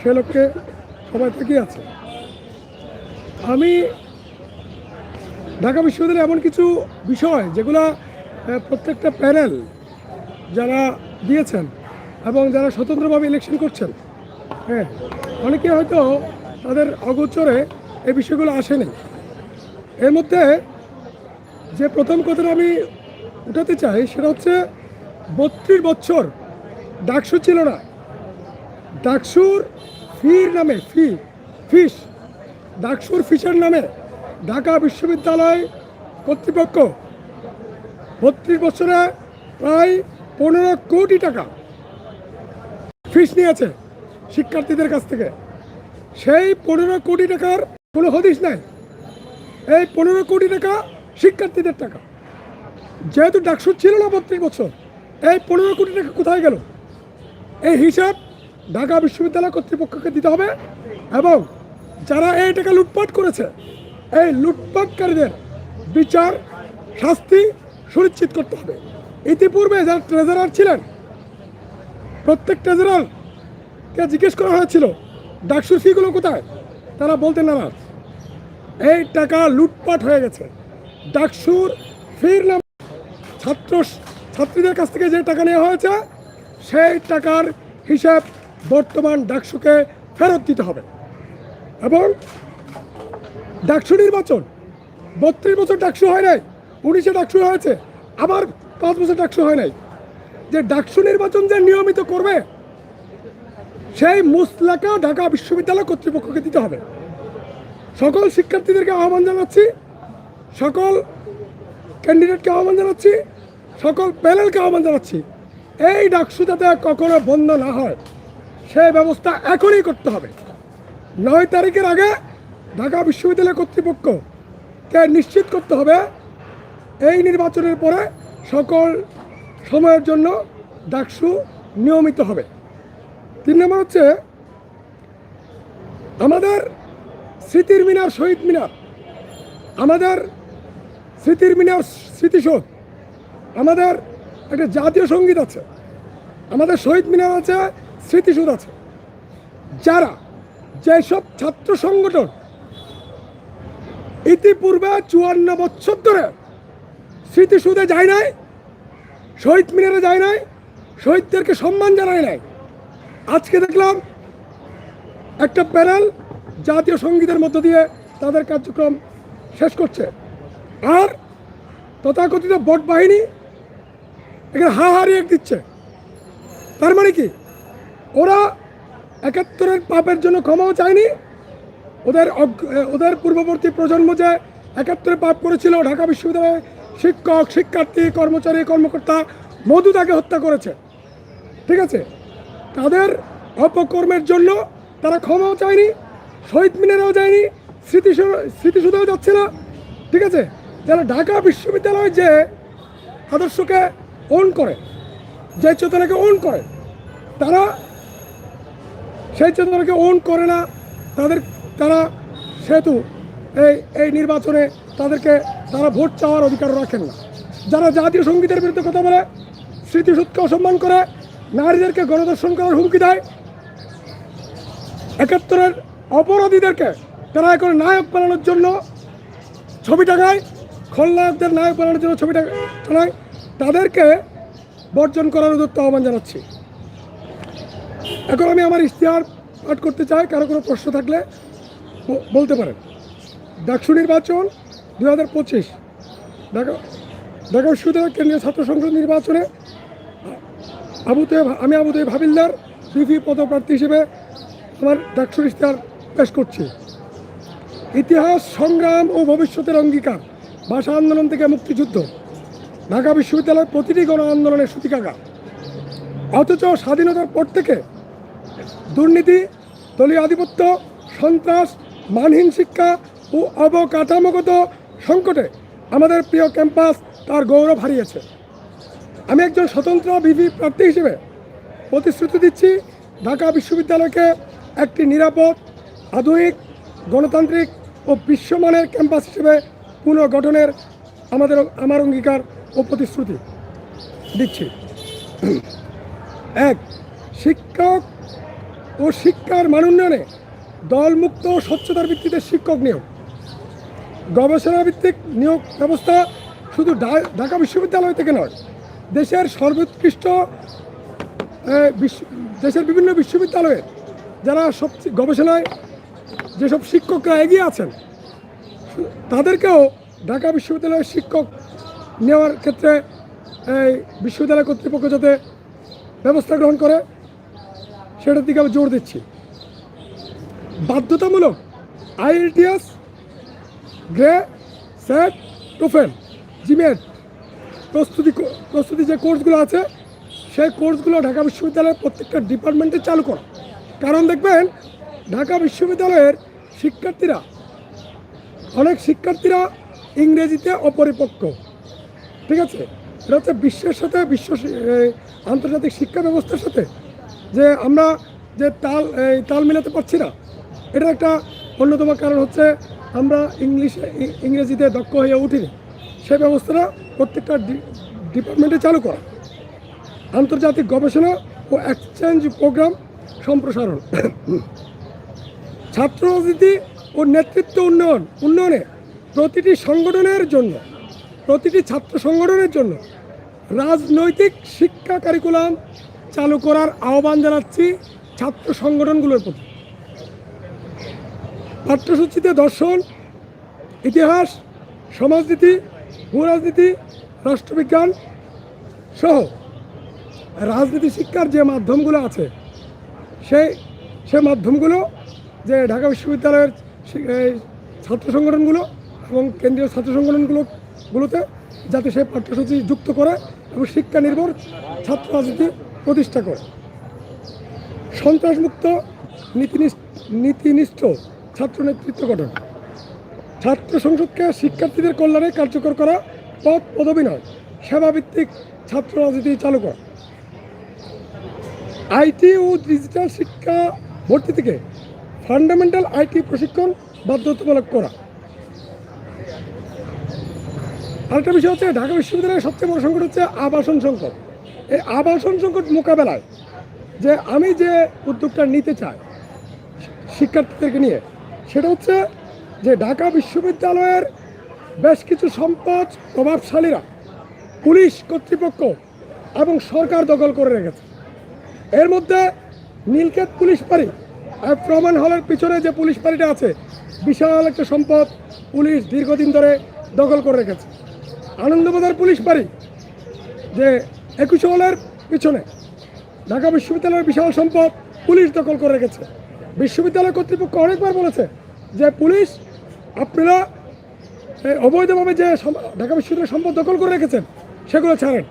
সে লক্ষ্যে সবাই থেকেই আছে। আমি ঢাকা বিশ্ববিদ্যালয়ে এমন কিছু বিষয় যেগুলো প্রত্যেকটা প্যানেল যারা দিয়েছেন এবং যারা স্বতন্ত্রভাবে ইলেকশন করছেন হ্যাঁ অনেকে হয়তো তাদের অগোচরে এই বিষয়গুলো আসেনি। এর মধ্যে যে প্রথম কথাটা আমি উঠাতে চাই সেটা হচ্ছে, বত্রিশ বছর ডাকসু ছিল না। ডাকসুর ফির নামে, ফি, ফিস, ডাকসুর ফিসের নামে ঢাকা বিশ্ববিদ্যালয় কর্তৃপক্ষ বত্রিশ বছরে প্রায় পনেরো কোটি টাকা ফিস নিয়েছে শিক্ষার্থীদের কাছ থেকে। সেই পনেরো কোটি টাকার কোনো হদিস নাই। এই পনেরো কোটি টাকা শিক্ষার্থীদের টাকা। যেহেতু ডাকসুর ছিল না বত্রিশ বছর, এই পনেরো কোটি টাকা কোথায় গেল? এই হিসাব ঢাকা বিশ্ববিদ্যালয় কর্তৃপক্ষকে দিতে হবে এবং যারা এই টাকা লুটপাট করেছে, এই লুটপাটকারীদের বিচার, শাস্তি সুনিশ্চিত করতে হবে। ইতিপূর্বে যারা ট্রেজারার ছিলেন, প্রত্যেক ট্রেজারারকে জিজ্ঞেস করা হয়েছিল, ডাকসুর ফিগুলো কোথায়? তারা বলতেন না এই টাকা লুটপাট হয়ে গেছে। ডাকসুর ফির নাম ছাত্র, ছাত্রীদের কাছ থেকে যে টাকা নেওয়া হয়েছে, সেই টাকার হিসাব বর্তমান ডাকসুকে ফেরত দিতে হবে। এবং ডাকসু নির্বাচন, বত্রিশ বছর ডাকসু হয় নাই, উনিশে ডাকসু হয়েছে, আবার পাঁচ বছর ডাকসু হয় নাই। যে ডাকসু নির্বাচন যে নিয়মিত করবে, সেই মুসলাকা ঢাকা বিশ্ববিদ্যালয় কর্তৃপক্ষকে দিতে হবে। সকল শিক্ষার্থীদেরকে আহ্বান জানাচ্ছি, সকল ক্যান্ডিডেটকে আহ্বান জানাচ্ছি, সকল প্যানেলকে আহ্বান জানাচ্ছি, এই ডাকসু যাতে কখনো বন্ধ না হয়। সেই ব্যবস্থা এখনই করতে হবে। নয় তারিখের আগে ঢাকা বিশ্ববিদ্যালয় কর্তৃপক্ষকে নিশ্চিত করতে হবে, এই নির্বাচনের পরে সকল সময়ের জন্য ডাকসু নিয়মিত হবে। তিন নম্বর হচ্ছে, আমাদের স্মৃতির মিনার, শহীদ মিনার, আমাদের স্মৃতির মিনার স্মৃতিসৌধ, আমাদের একটা জাতীয় সংগীত আছে, আমাদের শহীদ মিনার আছে স্মৃতিসৌধ আছে। যারা যেসব ছাত্র সংগঠন ইতিপূর্বে চুয়ান্ন বছর ধরে স্মৃতিসৌধে যায় নাই, শহীদ মিনারে যায় নাই, শহীদদেরকে সম্মান জানায় নাই, আজকে দেখলাম একটা প্যানেল জাতীয় সঙ্গীতের মধ্য দিয়ে তাদের কার্যক্রম শেষ করছে। আর তথাকথিত বট বাহিনী এখানে হা হা রিয়েক্ট দিচ্ছে। তার মানে কি? ওরা একাত্তরের পাপের জন্য ক্ষমাও চায়নি। ওদের ওদের পূর্ববর্তী প্রজন্ম যে একাত্তরে পাপ করেছিল, ঢাকা বিশ্ববিদ্যালয়ে শিক্ষক, শিক্ষার্থী, কর্মচারী, কর্মকর্তা মধু তাকে হত্যা করেছে। ঠিক আছে? তাদের অপকর্মের জন্য তারা ক্ষমাও চায়নি, শহীদ মিনারেও যায়নি স্মৃতি স্মৃতিসুধেও যাচ্ছে না। ঠিক আছে? যারা ঢাকা বিশ্ববিদ্যালয় যে আদর্শকে ওন করে, যে চেতনাকে ওন করে, তারা সেই চেতনাকে ওন করে না। তাদের, তারা সেহেতু এই এই নির্বাচনে তাদেরকে, তারা ভোট চাওয়ার অধিকার রাখেন না। যারা জাতীয় সঙ্গীতের বিরুদ্ধে কথা বলে স্মৃতিসূদকে অসম্মান করে, নারীদেরকে গণদর্শন করার হুমকি দেয়, একাত্তরের অপরাধীদেরকে তারা এখন নায়ক বানানোর জন্য ছবি টাকায় খলনায়কদের নায়ক বানানোর জন্য ছবি টাকায় তাদেরকে বর্জন করার উদ্যত্ত আহ্বান জানাচ্ছি। এখন আমি আমার ইশতেহার পাঠ করতে চাই, কারও কোনো প্রশ্ন থাকলে বলতে পারেন। ডাকসু নির্বাচন দু হাজার পঁচিশ। ঢাকা ঢাকা কেন্দ্রীয় ছাত্র সংসদ নির্বাচনে আবুতে আমি আবুতে ভাবিলদার বিপি পদপ্রার্থী হিসেবে আমার ডাকসুর ইশতেহার পেশ করছি। ইতিহাস, সংগ্রাম ও ভবিষ্যতের অঙ্গীকার, ভাষা আন্দোলন থেকে মুক্তিযুদ্ধ, ঢাকা বিশ্ববিদ্যালয়ের প্রতিটি গণ আন্দোলনের সূতিকাগা অথচ স্বাধীনতার পর থেকে দুর্নীতি, দলীয় আধিপত্য, সন্ত্রাস, মানহীন শিক্ষা ও অবকাঠামোগত সংকটে আমাদের প্রিয় ক্যাম্পাস তার গৌরব হারিয়েছে। আমি একজন স্বতন্ত্র বিধি প্রার্থী হিসেবে প্রতিশ্রুতি দিচ্ছি ঢাকা বিশ্ববিদ্যালয়কে একটি নিরাপদ, আধুনিক, গণতান্ত্রিক ও বিশ্বমানের ক্যাম্পাস হিসেবে পুনর্গঠনের আমাদের, আমার অঙ্গীকার ও প্রতিশ্রুতি দিচ্ছি। এক, শিক্ষক ও শিক্ষার মান উন্নয়নে দলমুক্ত ও স্বচ্ছতার ভিত্তিতে শিক্ষক নিয়োগ। গবেষণা ভিত্তিক নিয়োগ ব্যবস্থা শুধু ঢাকা বিশ্ববিদ্যালয় থেকে নয়, দেশের সর্বোৎকৃষ্ট দেশের বিভিন্ন বিশ্ববিদ্যালয়ে যারা সব গবেষণায় যেসব শিক্ষকরা এগিয়ে আছেন, তাদেরকেও ঢাকা বিশ্ববিদ্যালয়ের শিক্ষক নেওয়ার ক্ষেত্রে, এই বিশ্ববিদ্যালয় কর্তৃপক্ষ যাতে ব্যবস্থা গ্রহণ করে। সেটার দিকে আমি জোর দিচ্ছি। বাধ্যতামূলক IELTS, GRE, SAT TOEFL GMAT প্রস্তুতি প্রস্তুতি যে কোর্সগুলো আছে, সেই কোর্সগুলো ঢাকা বিশ্ববিদ্যালয়ের প্রত্যেকটা ডিপার্টমেন্টে চালু করা। কারণ দেখবেন, ঢাকা বিশ্ববিদ্যালয়ের শিক্ষার্থীরা, অনেক শিক্ষার্থীরা ইংরেজিতে অপরিপক্ক। ঠিক আছে? এটা হচ্ছে বিশ্বের সাথে বিশ্ব আন্তর্জাতিক শিক্ষা ব্যবস্থার সাথে যে আমরা যে তাল তাল মেলাতে পারছি না। এটা একটা অন্যতম কারণ হচ্ছে আমরা ইংলিশে ইংরেজিতে দক্ষ হয়ে উঠিনি। সেই ব্যবস্থাটা প্রত্যেকটা ডিপার্টমেন্টে চালু করা। আন্তর্জাতিক গবেষণা ও এক্সচেঞ্জ প্রোগ্রাম সম্প্রসারণ। ছাত্র রাজনীতি ও নেতৃত্ব উন্নয়ন, উন্নয়নে প্রতিটি সংগঠনের জন্য, প্রতিটি ছাত্র সংগঠনের জন্য রাজনৈতিক শিক্ষা কারিকুলাম চালু করার আহ্বান জানাচ্ছি ছাত্র সংগঠনগুলোর প্রতি। পাঠ্যসূচিতে দর্শন, ইতিহাস, সমাজনীতি, ভূরাজনীতি, রাষ্ট্রবিজ্ঞান সহ রাজনীতি শিক্ষার যে মাধ্যমগুলো আছে, সেই, সে মাধ্যমগুলো যে ঢাকা বিশ্ববিদ্যালয়ের ছাত্র সংগঠনগুলো এবং কেন্দ্রীয় ছাত্র সংগঠনগুলো, গুলোতে যাতে সেই পাঠ্যসূচি যুক্ত করে এবং শিক্ষা নির্ভর ছাত্র রাজনীতি প্রতিষ্ঠা করে। সন্ত্রাসমুক্ত নীতিনিষ্ঠ ছাত্র নেতৃত্ব গঠন। ছাত্র সংসদকে শিক্ষার্থীদের কল্যাণে কার্যকর করা পদ পদবী নয় সেবাভিত্তিক ছাত্র রাজনীতি চালু করা। আইটি ও ডিজিটাল শিক্ষা ভর্তি থেকে ফান্ডামেন্টাল আইটি প্রশিক্ষণ বাধ্যতামূলক করা। আরেকটা বিষয় হচ্ছে, ঢাকা বিশ্ববিদ্যালয়ের সবচেয়ে বড় সংকট হচ্ছে আবাসন সংকট। এই আবাসন সংকট মোকাবেলায় যে আমি যে উদ্যোগটা নিতে চাই শিক্ষার্থীদেরকে নিয়ে, সেটা হচ্ছে যে ঢাকা বিশ্ববিদ্যালয়ের বেশ কিছু সম্পদ প্রভাবশালীরা পুলিশ কর্তৃপক্ষ এবং সরকার দখল করে রেখেছে। এর মধ্যে নীলক্ষেত পুলিশ পাড়ি আর প্রমাণ হলের পিছনে যে পুলিশ পাড়িটা আছে, বিশাল একটা সম্পদ পুলিশ দীর্ঘদিন ধরে দখল করে রেখেছে। আনন্দবাজার পুলিশ পাড়ি যে একুশে হলের পিছনে ঢাকা বিশ্ববিদ্যালয়ের বিশাল সম্পদ পুলিশ দখল করে রেখেছে। বিশ্ববিদ্যালয় কর্তৃপক্ষ অনেকবার বলেছে যে পুলিশ আপনারা অবৈধভাবে যে ঢাকা বিশ্ববিদ্যালয়ের সম্পদ দখল করে রেখেছেন, সেগুলো ছাড়েন।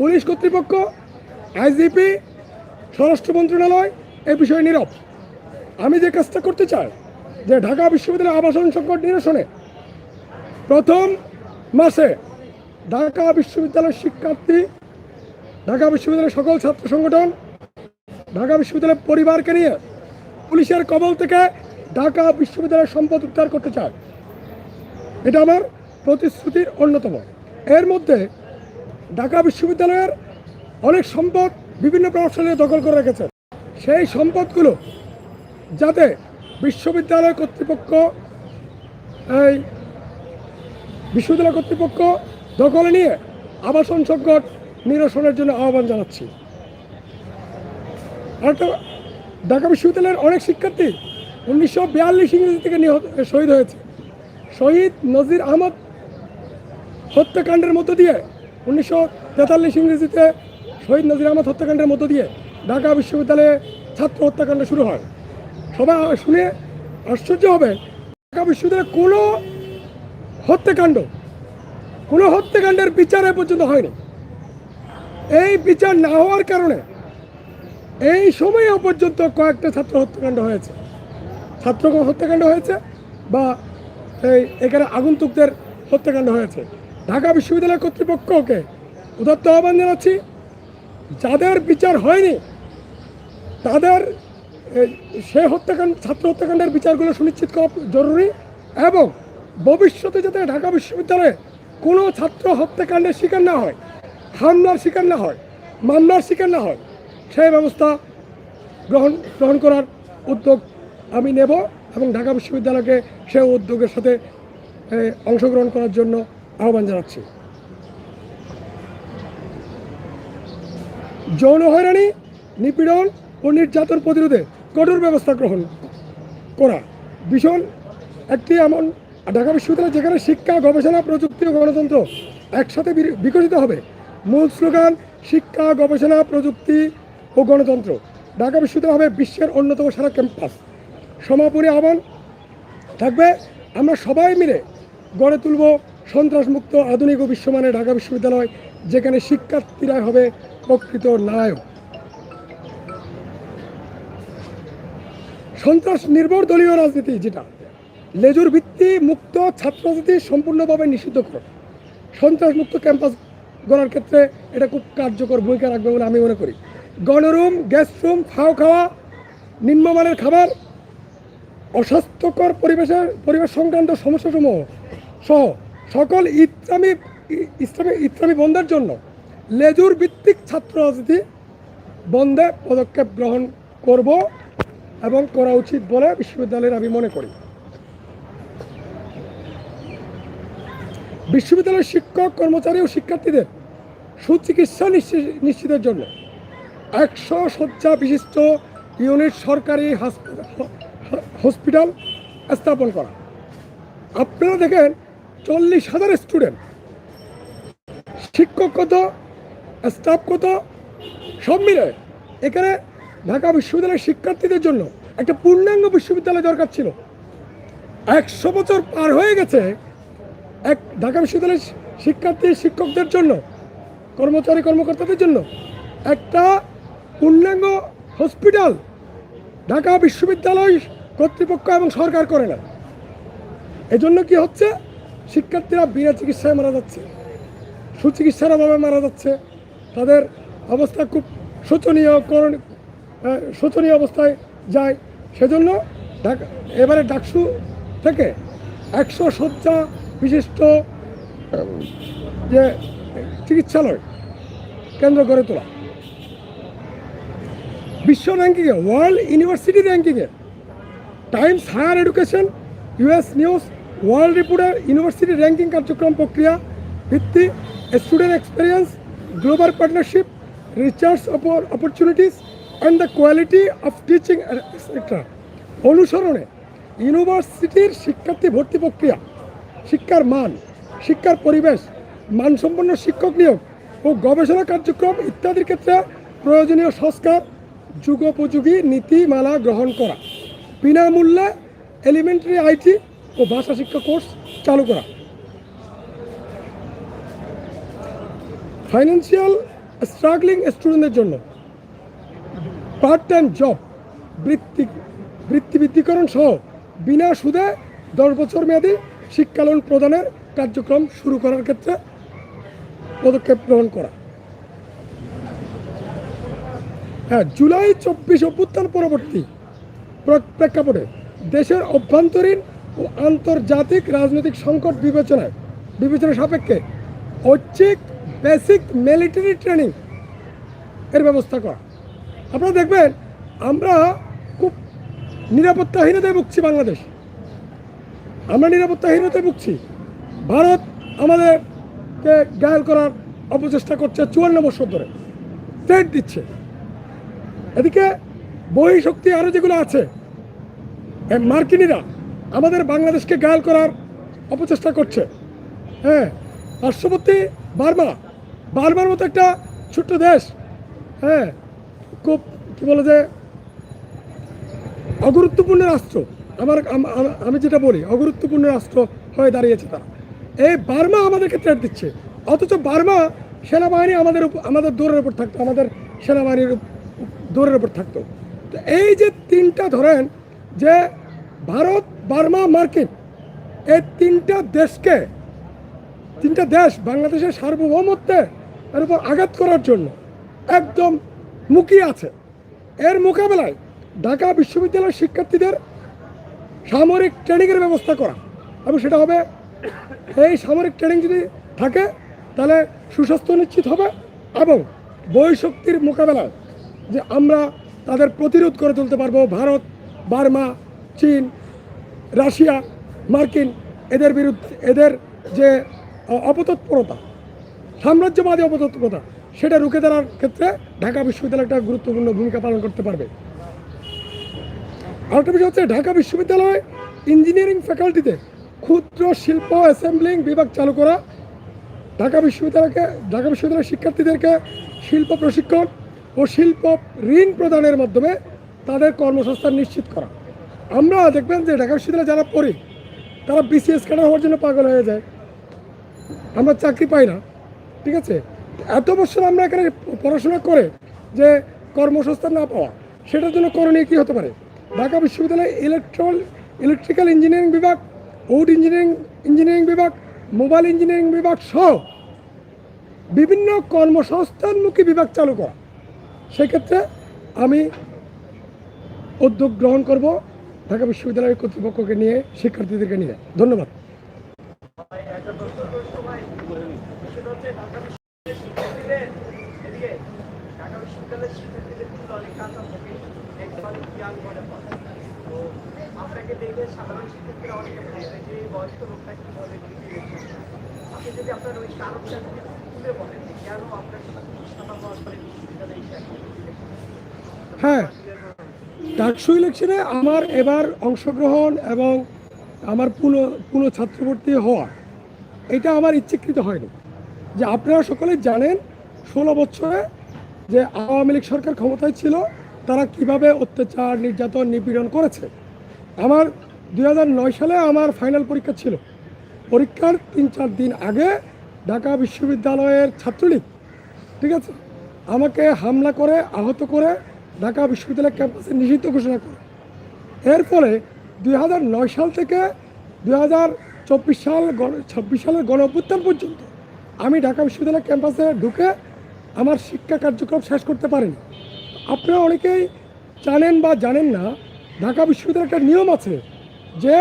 পুলিশ কর্তৃপক্ষ, আইজিপি, স্বরাষ্ট্র মন্ত্রণালয় এই বিষয়ে নীরব। আমি যে কাজটা করতে চাই, যে ঢাকা বিশ্ববিদ্যালয় আবাসন সংকট নিরসনে প্রথম মাসে ঢাকা বিশ্ববিদ্যালয়ের শিক্ষার্থী ঢাকা বিশ্ববিদ্যালয়ের সকল ছাত্র সংগঠন, ঢাকা বিশ্ববিদ্যালয়ের পরিবারকে নিয়ে পুলিশের কবল থেকে ঢাকা বিশ্ববিদ্যালয়ের সম্পদ উদ্ধার করতে চায়। এটা আমার প্রতিশ্রুতির অন্যতম। এর মধ্যে ঢাকা বিশ্ববিদ্যালয়ের অনেক সম্পদ বিভিন্ন প্রভাবশালী দখল করে রেখেছে। সেই সম্পদগুলো যাতে বিশ্ববিদ্যালয় কর্তৃপক্ষ, এই বিশ্ববিদ্যালয় কর্তৃপক্ষ দখলে নিয়ে আবাসন সংকট নিরসনের জন্য আহ্বান জানাচ্ছি। আরেকটা ঢাকা বিশ্ববিদ্যালয়ের অনেক শিক্ষার্থী উনিশশো বিয়াল্লিশ ইংরেজি থেকে নিহত, শহীদ হয়েছে। শহীদ নজির আহমদ হত্যাকাণ্ডের মধ্য দিয়ে উনিশশো তেতাল্লিশ ইংরেজিতে শহীদ নজির আহমদ হত্যাকাণ্ডের মধ্য দিয়ে ঢাকা বিশ্ববিদ্যালয়ে ছাত্র হত্যাকাণ্ড শুরু হয়। সবাই শুনে আশ্চর্য হবে, ঢাকা বিশ্ববিদ্যালয়ে কোনো হত্যাকাণ্ড, কোনো হত্যাকাণ্ডের বিচার পর্যন্ত হয়নি। এই বিচার না হওয়ার কারণে এই সময়েও পর্যন্ত কয়েকটা ছাত্র হত্যাকাণ্ড হয়েছে। ছাত্র হত্যাকাণ্ড হয়েছে বা এই এখানে আগন্তুকদের হত্যাকাণ্ড হয়েছে। ঢাকা বিশ্ববিদ্যালয় কর্তৃপক্ষকে উদাত্ত আহ্বান জানাচ্ছি, যাদের বিচার হয়নি, তাদের সে হত্যাকাণ্ড, ছাত্র হত্যাকাণ্ডের বিচারগুলো সুনিশ্চিত করা জরুরি এবং ভবিষ্যতে যাতে ঢাকা বিশ্ববিদ্যালয়ে কোনো ছাত্র হত্যাকাণ্ডের শিকার না হয় হামলার শিকার না হয়, মামলার শিকার না হয়, সেই ব্যবস্থা গ্রহণ গ্রহণ করার উদ্যোগ আমি নেব এবং ঢাকা বিশ্ববিদ্যালয়কে সে উদ্যোগের সাথে অংশগ্রহণ করার জন্য আহ্বান জানাচ্ছি। যৌন হয়রানি, নিপীড়ন ও নির্যাতন প্রতিরোধে কঠোর ব্যবস্থা গ্রহণ করা ভীষণ একটি এমন, ঢাকা বিশ্ববিদ্যালয় যেখানে শিক্ষা, গবেষণা, প্রযুক্তি ও গণতন্ত্র একসাথে বিকশিত হবে মূল স্লোগান, শিক্ষা, গবেষণা, প্রযুক্তি ও গণতন্ত্র। ঢাকা বিশ্ববিদ্যালয় হবে বিশ্বের অন্যতম সারা ক্যাম্পাস। সমাপনী আহ্বান, থাকবে আমরা সবাই মিলে গড়ে তুলব সন্ত্রাসমুক্ত, আধুনিক ও বিশ্বমানের ঢাকা বিশ্ববিদ্যালয়, যেখানে শিক্ষার্থীরা হবে প্রকৃত নায়ক। সন্ত্রাস নির্ভর দলীয় রাজনীতি যেটা, লেজুর ভিত্তি মুক্ত ছাত্র রাজনীতি সম্পূর্ণভাবে নিষিদ্ধ করা সন্ত্রাস মুক্ত ক্যাম্পাস গড়ার ক্ষেত্রে এটা খুব কার্যকর ভূমিকা রাখবে বলে আমি মনে করি। গণরুম গ্যাস রুম ফাও খাওয়া, নিম্নমানের খাবার, অস্বাস্থ্যকর পরিবেশের পরিবেশ সংক্রান্ত সমস্যাসমূহ সহ সকল ইসলামী ইসলামী ইসলামী বন্ধের জন্য লেজুর ভিত্তিক ছাত্র রাজনীতি বন্ধে পদক্ষেপ গ্রহণ করব এবং করা উচিত বলে বিশ্ববিদ্যালয়ের আমি মনে করি। বিশ্ববিদ্যালয়ের শিক্ষক, কর্মচারী ও শিক্ষার্থীদের সুচিকিৎসা নিশ্চি- নিশ্চিতের জন্য একশো শয্যা বিশিষ্ট ইউনিট সরকারি হসপিটাল স্থাপন করা। আপনারা দেখেন চল্লিশ হাজার স্টুডেন্ট। শিক্ষক কত, স্টাফ কত, সব মিলে এখানে ঢাকা বিশ্ববিদ্যালয়ের শিক্ষার্থীদের জন্য একটা পূর্ণাঙ্গ বিশ্ববিদ্যালয় দরকার ছিল। একশো বছর পার হয়ে গেছে এক ঢাকা বিশ্ববিদ্যালয়ের শিক্ষার্থী, শিক্ষকদের জন্য, কর্মচারী, কর্মকর্তাদের জন্য একটা পূর্ণাঙ্গ হসপিটাল ঢাকা বিশ্ববিদ্যালয় কর্তৃপক্ষ এবং সরকার করে না এজন্য কি হচ্ছে? শিক্ষার্থীরা বিনা চিকিৎসায় মারা যাচ্ছে। সুচিকিৎসার অভাবে মারা যাচ্ছে। তাদের অবস্থা খুব শোচনীয় করণ শোচনীয় অবস্থায় যায়। সেজন্য ঢাকা এবারে ডাকসু থেকে একশো শয্যা বিশিষ্ট যে চিকিৎসালয় কেন্দ্র গড়ে তোলা বিশ্ব র্যাঙ্কিংয়ে ওয়ার্ল্ড ইউনিভার্সিটি র্যাঙ্কিংয়ে Times Higher Education US News World reporter university ranking কার্যক্রম প্রক্রিয়া ভিত্তি student experience global partnership research opportunities and the quality of teaching etcetera অনুসরণে ইউনিভার্সিটির শিক্ষার্থী ভর্তি প্রক্রিয়া শিক্ষার মান, শিক্ষার পরিবেশ, মানসম্পন্ন শিক্ষক নিয়োগ ও গবেষণা কার্যক্রম ইত্যাদির ক্ষেত্রে প্রয়োজনীয় সংস্কার, যুগোপযোগী নীতিমালা গ্রহণ করা, বিনামূল্যে এলিমেন্টারি আইটি ও ভাষা শিক্ষা কোর্স চালু করা। ফাইন্যান্সিয়াল স্ট্রাগলিং স্টুডেন্টদের জন্য পার্ট টাইম জব বৃত্তি বৃত্তিবৃত্তিকরণ সহ বিনা সুদে দশ বছর মেয়াদী শিক্ষা লোন প্রদানের কার্যক্রম শুরু করার ক্ষেত্রে পদক্ষেপ গ্রহণ করা। হ্যাঁ জুলাই চব্বিশ অভ্যুত্থান পরবর্তী প্রেক্ষাপটে দেশের অভ্যন্তরীণ ও আন্তর্জাতিক রাজনৈতিক সংকট বিবেচনায় বিবেচনা সাপেক্ষে ঐচ্ছিক বেসিক মিলিটারি ট্রেনিং এর ব্যবস্থা করা। আপনারা দেখবেন, আমরা খুব নিরাপত্তাহীনতায় ভুগছি বাংলাদেশ। আমরা নিরাপত্তাহীনতায় ভুগছি। ভারত আমাদেরকে গায়াল করার অপচেষ্টা করছে চুয়ান্ন বছর ধরে। থ্রেট দিচ্ছে। এদিকে বহিঃশক্তি আরও যেগুলো আছে মার্কিনিরা আমাদের বাংলাদেশকে গায়াল করার অপচেষ্টা করছে। হ্যাঁ পার্শ্ববর্তী বার্মা, বার্মার মতো একটা ছোট্ট দেশ। হ্যাঁ খুব কী বলে যে, অগুরুত্বপূর্ণ রাষ্ট্র। আমার আম- যেটা বলি, অগুরুত্বপূর্ণ রাষ্ট্র হয়ে দাঁড়িয়েছে তারা। এই বার্মা আমাদেরকে থ্রেট দিচ্ছে। অথচ বার্মা সেনাবাহিনী আমাদের আমাদের দৌড়ের উপর থাকতো, আমাদের সেনাবাহিনীর দৌড়ের উপর থাকতো। তো এই যে তিনটা ধরেন যে ভারত, বার্মা, মার্কিন, এই তিনটা দেশকে, তিনটা দেশ বাংলাদেশের সার্বভৌমত্বের এর উপর আঘাত করার জন্য একদম মুখিয়ে আছে। এর মোকাবেলায় ঢাকা বিশ্ববিদ্যালয়ের শিক্ষার্থীদের সামরিক ট্রেনিংয়ের ব্যবস্থা করা। এবং সেটা হবে, এই সামরিক ট্রেনিং যদি থাকে, তাহলে সুস্বাস্থ্য নিশ্চিত হবে এবং বহিঃশক্তির মোকাবেলায় যে আমরা তাদের প্রতিরোধ করে তুলতে পারব, ভারত, বার্মা, চীন, রাশিয়া, মার্কিন, এদের বিরুদ্ধে, এদের যে অপতৎপরতা, সাম্রাজ্যবাদী অপতৎপরতা, সেটা রুখে ধরার ক্ষেত্রে ঢাকা বিশ্ববিদ্যালয় একটা গুরুত্বপূর্ণ ভূমিকা পালন করতে পারবে। আরেকটা বিষয় হচ্ছে ঢাকা বিশ্ববিদ্যালয় ইঞ্জিনিয়ারিং ফ্যাকাল্টিতে ক্ষুদ্র শিল্প অ্যাসেম্বলিং বিভাগ চালু করা। ঢাকা বিশ্ববিদ্যালয়কে, ঢাকা বিশ্ববিদ্যালয়ের শিক্ষার্থীদেরকে শিল্প প্রশিক্ষণ ও শিল্প ঋণ প্রদানের মাধ্যমে তাদের কর্মসংস্থান নিশ্চিত করা। আমরা দেখবেন যে ঢাকা বিশ্ববিদ্যালয়ে যারা পড়ি, তারা বিসিএস ক্যাডার হওয়ার জন্য পাগল হয়ে যায়। আমরা চাকরি পাই না, ঠিক আছে? এত বছর আমরা এখানে পড়াশোনা করে যে কর্মসংস্থান না পাওয়া, সেটার জন্য করণীয় কী হতে পারে? ঢাকা বিশ্ববিদ্যালয়ে ইলেকট্রল ইলেকট্রিক্যাল ইঞ্জিনিয়ারিং বিভাগ উড ইঞ্জিনিয়ারিং ইঞ্জিনিয়ারিং বিভাগ মোবাইল ইঞ্জিনিয়ারিং বিভাগ সহ বিভিন্ন কর্মসংস্থানমুখী বিভাগ চালু করা। সেক্ষেত্রে আমি উদ্যোগ গ্রহণ করব ঢাকা বিশ্ববিদ্যালয়ের কর্তৃপক্ষকে নিয়ে, শিক্ষার্থীদেরকে নিয়ে। ধন্যবাদ। ঢাকা বিশ্ববিদ্যালয়ের শিক্ষার্থীদের অনেক কাঁচা থাকে হ্যাঁ ডাকসু ইলেকশনে আমার এবার অংশগ্রহণ এবং আমার পুনঃ পুনঃ ছাত্রভর্তি হওয়া, এটা আমার ইচ্ছাকৃত হয়নি। যে আপনারা সকলে জানেন, ষোলো বছরে যে আওয়ামী লীগ সরকার ক্ষমতায় ছিল তারা কীভাবে অত্যাচার, নির্যাতন, নিপীড়ন করেছে? আমার দু হাজার নয় সালে আমার ফাইনাল পরীক্ষা ছিল। পরীক্ষার তিন চার দিন আগে ঢাকা বিশ্ববিদ্যালয়ের ছাত্রলীগ, ঠিক আছে, আমাকে হামলা করে, আহত করে ঢাকা বিশ্ববিদ্যালয় ক্যাম্পাসে নিষিদ্ধ ঘোষণা করে। এর ফলে দুই সাল থেকে দু হাজার চব্বিশ সাল ছাব্বিশ সালের গণ পর্যন্ত আমি ঢাকা বিশ্ববিদ্যালয় ক্যাম্পাসে ঢুকে আমার শিক্ষা কার্যক্রম শেষ করতে পারিনি। আপনারা অনেকেই জানেন বা জানেন না, ঢাকা বিশ্ববিদ্যালয়ের একটা নিয়ম আছে যে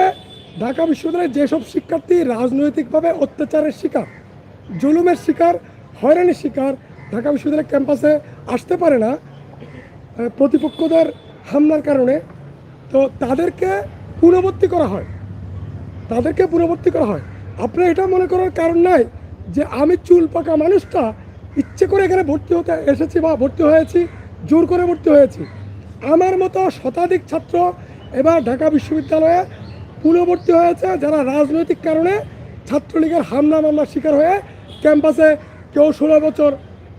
ঢাকা বিশ্ববিদ্যালয়ের যেসব শিক্ষার্থী রাজনৈতিকভাবে অত্যাচারের শিকার, জুলুমের শিকার, হয়রানির শিকার ঢাকা বিশ্ববিদ্যালয় ক্যাম্পাসে আসতে পারে না প্রতিপক্ষদের হামলার কারণে, তো তাদেরকে পুনর্বর্তী করা হয়। তাদেরকে পুনর্বর্তী করা হয়। আপনার এটা মনে করার কারণ নাই যে আমি চুল পাকা মানুষটা ইচ্ছে করে এখানে ভর্তি হতে এসেছি বা ভর্তি হয়েছি। জোর করে ভর্তি হয়েছি। আমার মতো শতাধিক ছাত্র এবার ঢাকা বিশ্ববিদ্যালয়ে পুনর্বর্তী হয়েছে, যারা রাজনৈতিক কারণে ছাত্রলীগের হামলা মামলার শিকার হয়ে ক্যাম্পাসে কেউ ষোলো বছর,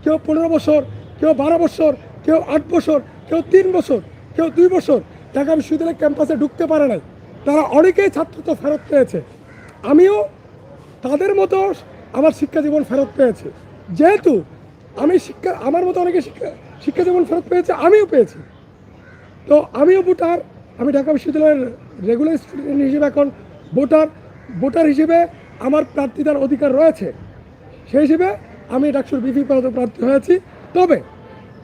কেউ পনেরো বছর, কেউ বারো বছর, কেউ আট বছর, কেউ তিন বছর, কেউ দুই বছর ঢাকা বিশ্ববিদ্যালয় ক্যাম্পাসে ঢুকতে পারে নাই। তারা অনেকেই ছাত্রত্ব ফেরত পেয়েছে। আমিও তাদের মতো আমার শিক্ষা জীবন ফেরত পেয়েছি। যেহেতু আমি শিক্ষা, আমার মতো অনেকে শিক্ষা শিক্ষা যেমন ফেরত পেয়েছে, আমিও পেয়েছি। তো আমিও ভোটার, আমি ঢাকা বিশ্ববিদ্যালয়ের রেগুলার স্টুডেন্ট হিসেবে এখন ভোটার। ভোটার হিসেবে আমার প্রার্থিতার অধিকার রয়েছে। সেই হিসেবে আমি ডাকসুর বিপি পদে প্রার্থী হয়েছি। তবে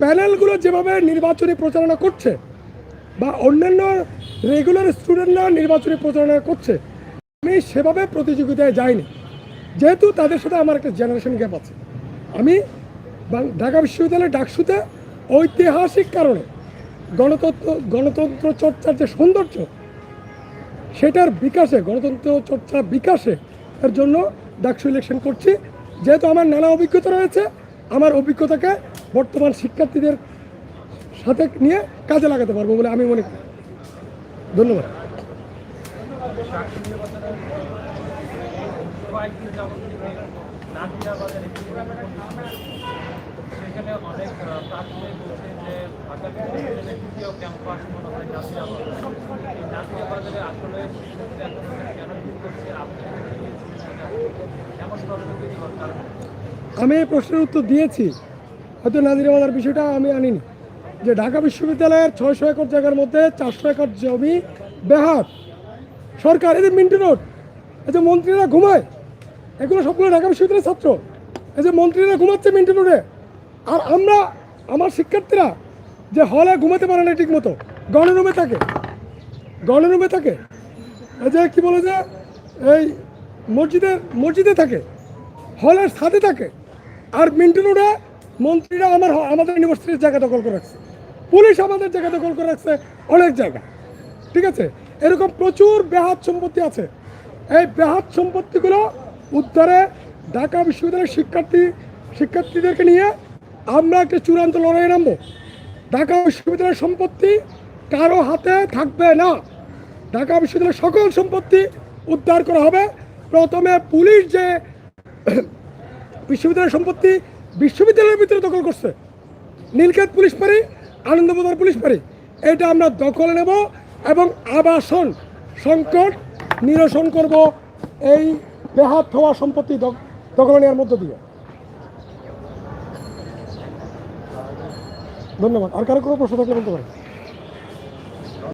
প্যানেলগুলো যেভাবে নির্বাচনী প্রচারণা করছে বা অন্যান্য রেগুলার স্টুডেন্টরা নির্বাচনী প্রচারণা করছে, আমি সেভাবে প্রতিযোগিতায় যাইনি। যেহেতু তাদের সাথে আমার একটা জেনারেশন গ্যাপ আছে। আমি ঢাকা বিশ্ববিদ্যালয়ের ডাকসুতে ঐতিহাসিক কারণে গণতন্ত্র গণতন্ত্র চর্চার যে সৌন্দর্য, সেটার বিকাশে, গণতন্ত্র চর্চা বিকাশে এর জন্য ডাকসু ইলেকশন করছি। যেহেতু আমার নানা অভিজ্ঞতা রয়েছে, আমার অভিজ্ঞতাকে বর্তমান শিক্ষার্থীদের সাথে নিয়ে কাজে লাগাতে পারব বলে আমি মনে করি। ধন্যবাদ। অনেক প্রার্থী বলছে যে ঢাকা দ্বিতীয় ক্যাম্পাস মনে হয় নাজিরাবাদ এই নাজিরাবাজারে আসলে কেন করছে আমি এই প্রশ্নের উত্তর দিয়েছি। হয়তো নাজিরাবাজার বিষয়টা আমি আনিনি। যে ঢাকা বিশ্ববিদ্যালয়ের ছয়শো একর জায়গার মধ্যে চারশো একর জমি বেহাত সরকার এদের মিন্টু রোড এই যে মন্ত্রীরা ঘুমায়, এগুলো সবগুলো ঢাকা বিশ্ববিদ্যালয়ের ছাত্র। এই যে মন্ত্রীরা ঘুমাচ্ছে মিন্টু রোডে আর আমরা, আমার শিক্ষার্থীরা যে হলে ঘুমাতে পারে না ঠিক মতো গণরুমে থাকে গণরুমে থাকে, এই যে কী বলে যে, এই মসজিদে মসজিদে থাকে, হলের সাথে থাকে, আর মিন্টু রোডে মন্ত্রীরা আমার আমাদের ইউনিভার্সিটির জায়গা দখল করে রাখছে, পুলিশ আমাদের জায়গা দখল করে রাখছে, অনেক জায়গা, ঠিক আছে? এরকম প্রচুর বেহাত সম্পত্তি আছে। এই বেহাত সম্পত্তিগুলো উদ্ধারে ঢাকা বিশ্ববিদ্যালয়ের শিক্ষার্থী, শিক্ষার্থীদেরকে নিয়ে আমরা একটা চূড়ান্ত লড়াই নামবো। ঢাকা বিশ্ববিদ্যালয়ের সম্পত্তি কারও হাতে থাকবে না। ঢাকা বিশ্ববিদ্যালয়ের সকল সম্পত্তি উদ্ধার করা হবে। প্রথমে পুলিশ যে বিশ্ববিদ্যালয়ের সম্পত্তি বিশ্ববিদ্যালয়ের ভিতরে দখল করছে। নীলক্ষেত পুলিশ পারি আনন্দবাজার পুলিশ পারি এটা আমরা দখলে নেব এবং আবাসন সংকট নিরসন করব। এই বেহাত হওয়া সম্পত্তি দখ- দখলে নেওয়ার মধ্য দিয়ে। ধন্যবাদ। আর কারও কোনো প্রশ্ন থাকলে বলতে পারেন।